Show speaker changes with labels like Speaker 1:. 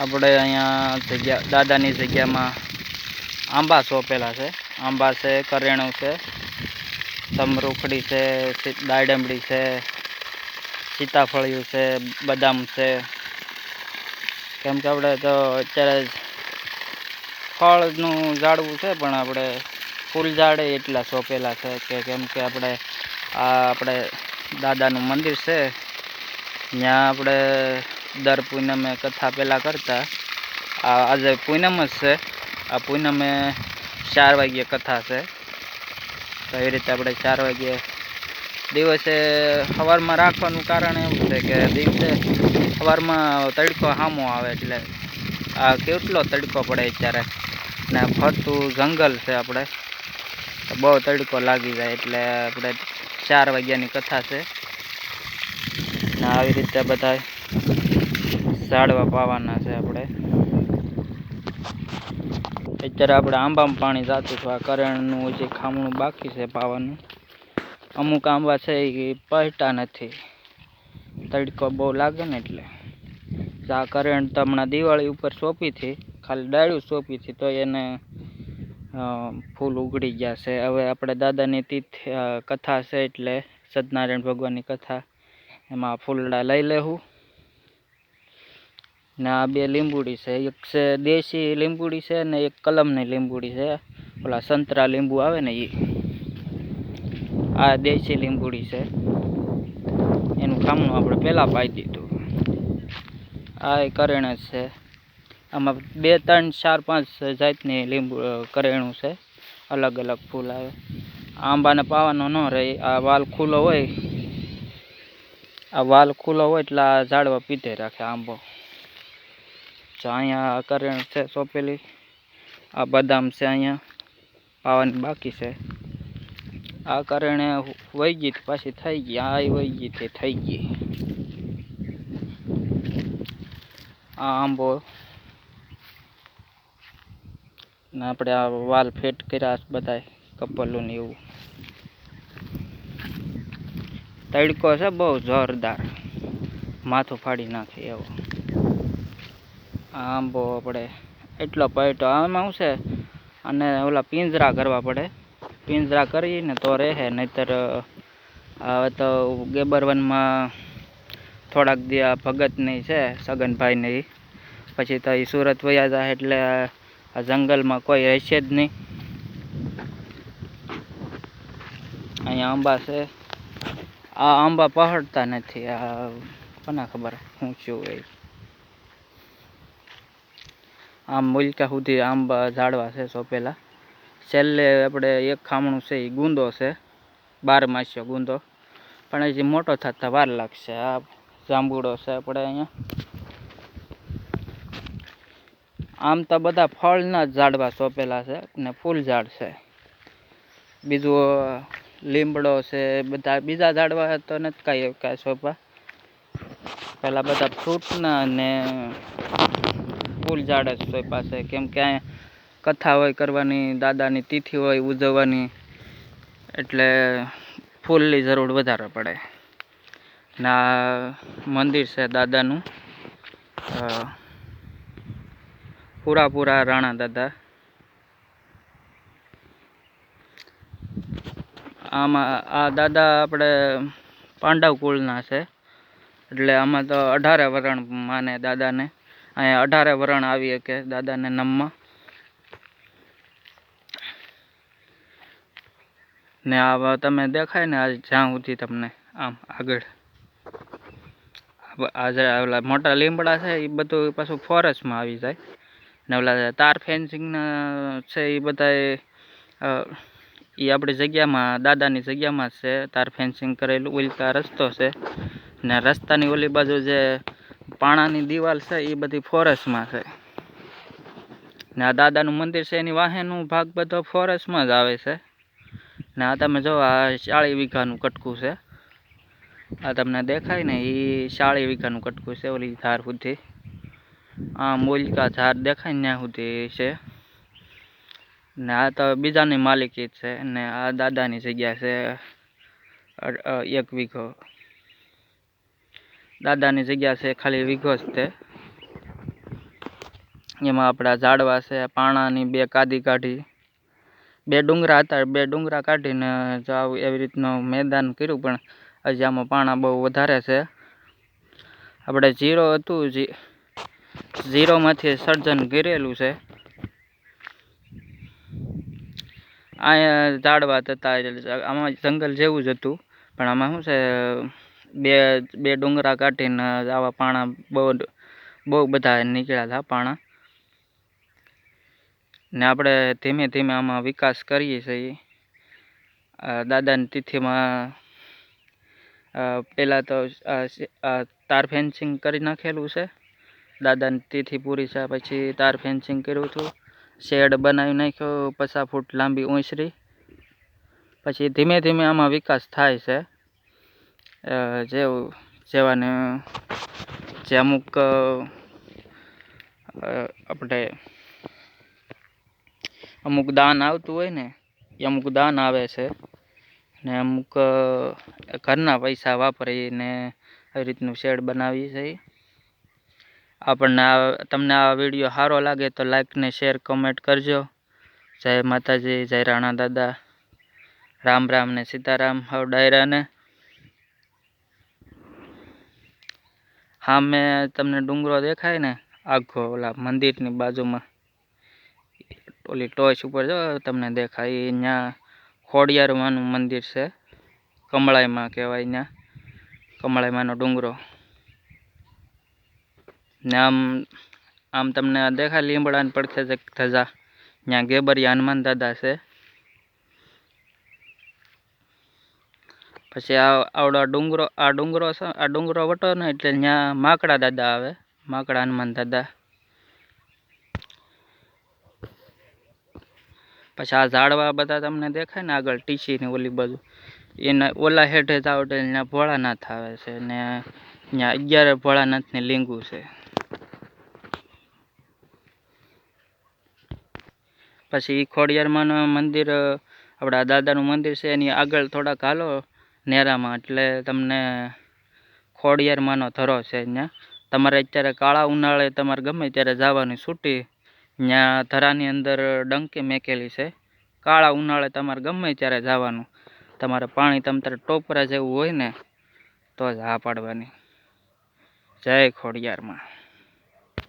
Speaker 1: આપણે અહીંયા જગ્યા, દાદાની જગ્યામાં આંબા સોંપેલા છે. આંબા છે, કરેણું છે, સમરૂખડી છે દાડમડી છે, સીતાફળિયું છે, બદામ છે. કેમ કે આપણે તો અત્યારે ફળનું ઝાડવું છે, પણ આપણે ફૂલ ઝાડે એટલા સોંપેલા છે કે કેમ કે આપણે આ આપણે દાદાનું મંદિર છે. ત્યાં આપણે દર પૂનમે કથા પહેલાં કરતા. આ આજે પૂનમ જ છે. આ પૂનમે ચાર વાગ્યે કથા છે. તો એવી રીતે આપણે ચાર વાગ્યે દિવસે સવારમાં રાખવાનું કારણ એવું છે કે દિવસે સવારમાં તડકો સામો આવે એટલે આ કેટલો તડકો પડે અત્યારે? ને ફરતું જંગલ છે આપણે. બહુ તડકો લાગી જાય એટલે આપણે ચાર વાગ્યાની કથા છે. ને આવી રીતે બધા ઝાડવા પાવાના છે આપણે. અત્યારે આપણે આંબામાં પાણી જાતું હતું આ કરણનું જે ખામણું બાકી છે પાવાનું. અમુક આંબા છે એ પહેટા નથી. તડકો બહુ લાગે ને એટલે. આ કરેણ તો હમણાં દિવાળી ઉપર સોંપી હતી, ખાલી ડાળ્યું સોંપી હતી, તો એને ફૂલ ઉગડી ગયા છે. હવે આપણે દાદાની તિથિ કથા છે એટલે સત્યનારાયણ ભગવાનની કથા. એમાં ફૂલડા લઈ લેવું ને આ બે લીંબુડી છે. એક છે દેશી લીંબુડી છે ને એક કલમની લીંબુડી છે. ઓલા સંતરા લીંબુ આવે ને એ આ દેશી લીંબુડી છે. એનું ખામણું આપણે પહેલાં પાઈ દીધું. આ એ કરેણ જ છે. આમાં બે ત્રણ ચાર પાંચ જાતની લીંબુ કરેણું છે. અલગ અલગ ફૂલ આવે. આંબાને પાવાનો ન રહે. આ વાલ ખુલ્લો હોય. આ વાલ ખુલ્લો હોય એટલે આ ઝાડવા પીધે રાખે આંબો. તો અહીંયા કરેણ છે સોંપેલી. આ બદામ છે અહીંયા. પાવાની બાકી છે. આ કારણે વહી ગઈ પાછી થઈ ગઈ. આ વહી ગઈ તે થઈ ગઈ. આ આંબો. ને આપણે આ વાલ ફેટ કર્યા બધાય કપલું ને એવું. તડકો છે બહુ જોરદાર. માથું ફાડી નાખે એવો. આંબો આપણે એટલો પૈટો આમાં શું છે? અને ઓલા પિંજરા કરવા પડે. પિંજરા કરીને તો રહે, નહીતર, હવે તો ગેબરવનમાં થોડાક દી ભગતની છે, સગનભાઈની. પછી તો એ સુરત વયા જાય એટલે આ જંગલમાં કોઈ રહેશે જ નહીં. અહીંયા આંબા છે. આ આંબા પહડતા નથી, આ કોને ખબર? શું શું હોય આમ મુલકા સુધી આંબા ઝાડવા છે સોંપેલા છેલ્લે આપણે એક ખામણું છે એ ગુંદો છે. બાર માસ્યો ગુંદો. પણ હજી મોટો થતા વાર લાગશે. આ જાંબુડો છે આપણે અહીંયા. આમ તો બધા ફળના જ ઝાડવા સોંપેલા છે ને ફૂલ ઝાડ છે. બીજું અ, લીમડો છે બધા બીજા ઝાડવા તો નથી કાંઈ કાંઈ સોંપા પહેલાં બધા ફ્રૂટના ને ફૂલ ઝાડ જ તોય પાસે કેમ કે અહીંયા કથા હોય કરવાની દાદાની તિથિ હોય ઉજવવાની એટલે ફૂલની જરૂર વધારે પડે. ને મંદિર છે દાદાનું. અ, પૂરા પૂરા રાણા દાદા. આમાં આ દાદા આપણે પાંડવ કુળના છે. એટલે આમાં તો અઢારે વરણ માને દાદાને. અહીંયા અઢારે વરણ આવી શકે દાદાને નમમાં. ને આ તમે દેખાય ને આ જ્યાં સુધી તમને આમ આગળ. આજે ઓલા મોટા લીમડા છે એ બધું પાછું ફોરેસ્ટમાં આવી જાય. ને ઓલા તાર ફેન્સિંગના છે એ બધાય એ આપણી જગ્યામાં, દાદાની જગ્યામાં છે. તાર ફેન્સિંગ કરેલું ઉલકા રસ્તો છે. ને રસ્તાની ઓલી બાજુ જે પાણાની દિવાલ છે, એ બધી ફોરેસ્ટમાં છે. ને આ દાદાનું મંદિર છે, એની વાહેનું ભાગ બધો ફોરેસ્ટમાં જ આવે છે. ને આ તમે જો, આ ચાળી વીઘાનું કટકું છે. આ તમને દેખાય ને એ ચાળી વીઘાનું કટકું છે, ઓલી ધાર સુધી. આ મોલિકા ઝાડ દેખાય ને ત્યાં સુધી છે. ને આ તો બીજાની માલિકી છે, ને આ દાદાની જગ્યા છે એક વીઘો. દાદાની જગ્યા છે, ખાલી વીઘો જ એમાં આપણા ઝાડવા છે, પાણાની બે કાદી કાઢી. બે ડુંગરા હતા, બે ડુંગરા કાઢીને જો આવું એવી રીતનું મેદાન કર્યું, પણ હજી આમાં પાણા બહુ વધારે છે. આપણે જીરો હતું જી ઝીરોમાંથી સર્જન ગીરેલું છે. અહીંયા ઝાડવા હતા આમાં જંગલ જેવું જ હતું, પણ આમાં શું છે બે બે ડુંગરા કાઢીને આવા પાણા બહુ બહુ બધા નીકળ્યા હતા પાણા. ને આપણે ધીમે ધીમે આમાં વિકાસ કરીએ છીએ. દાદાની તિથિમાં પહેલાં તો તાર ફેન્સિંગ કરી નાખેલું છે. દાદાની તિથિ પૂરી છે પછી તાર ફેન્સિંગ કર્યું હતું. શેડ બનાવી નાખ્યો, પચાસ ફૂટ લાંબી ઊંચરી. પછી ધીમે ધીમે આમાં વિકાસ થાય છે. જેવું જેવાને, જે અમુક આપણે અમુક દાન આવતું હોય ને, એ અમુક દાન આવે છે. ને અમુક ઘરના પૈસા વાપરીને આવી રીતનું શેડ બનાવીએ છીએ આપણને તમને આ વીડિયો સારો લાગે તો લાઈક ને શેર કમેન્ટ કરજો. જય માતાજી, જય રાણા દાદા. રામ રામ ને સીતારામ, હવ ડાયરાને. હા મેં તમને ડુંગરો દેખાય ને, આખો ઓલા મંદિરની બાજુમાં. ઓલી ટોચ ઉપર જો તમને દેખાય અહીંયા ખોડિયારમાંનું મંદિર છે. કમળાઈમાં કહેવાય ત્યાં કમળાઈમાંનો ડુંગરો. ને આમ આમ તમને દેખાય લીમડાની પડખે ધજા. ત્યાં ગેબરિયા હનુમાન દાદા છે. પછી આ આવડો ડુંગરો, આ ડુંગરો છે, આ ડુંગરો વટો ને એટલે ત્યાં માકડા દાદા આવે. માકડા હનુમાન દાદા. પછી આ ઝાડવા બધા તમને દેખાય ને આગળ ટીસી ને ઓલી બાજુ એના ઓલા હેઠે જાવ એટલે ત્યાં ભોળાનાથ આવે છે ને ત્યાં અગિયાર ભોળાનાથની લીંગુ છે. પછી ખોડિયારમાંનું મંદિર આપણા દાદાનું મંદિર છે એની આગળ થોડાક હાલો. નેરામાં, એટલે તમને ખોડિયારમાંનો ધરો છે ત્યાં તમારે અત્યારે કાળા ઉનાળે તમારે ગમે ત્યારે જવાની છૂટી ત્યાં ધરાની અંદર ડંકી મેકેલી છે. કાળા ઉનાળે તમારે ગમે ત્યારે જવાનું. તમારે પાણી તમ તારે ટોપરા જેવું હોય ને, તો જ હા પાડવાની. જય ખોડિયારમાં.